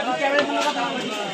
আমি ক্যামেরা কথা বলি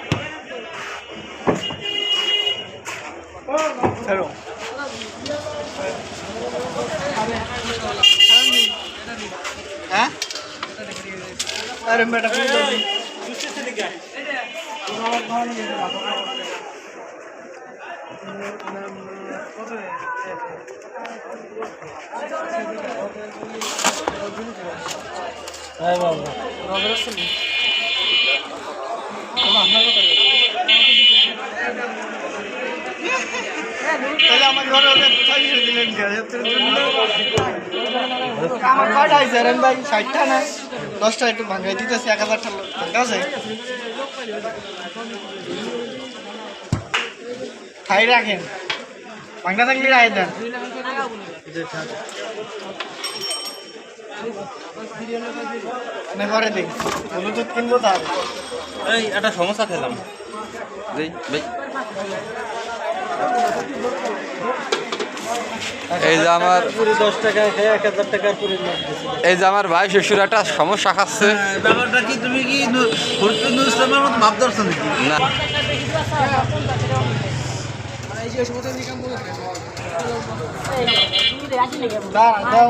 হ্যাঁ আরে ম্যাডাম হ্যাঁ বাবা আমার না? একটু ভাঙাই দিতেছে, এক হাজারটা ভাঙা আছে? খাই রাখেন। ভাঙা থাকলে রায় দেন। ঘরে দিই। ব্লুটুথ কিনবো তার এই, একটা সমস্যা খেলাম। ভাই এই যে আমার এই যে আমার ভাই শ্বশুর একটা সমস্যা খাচ্ছে ব্যাপারটা কি তুমি কি মতো ভাব ধরছো না দাও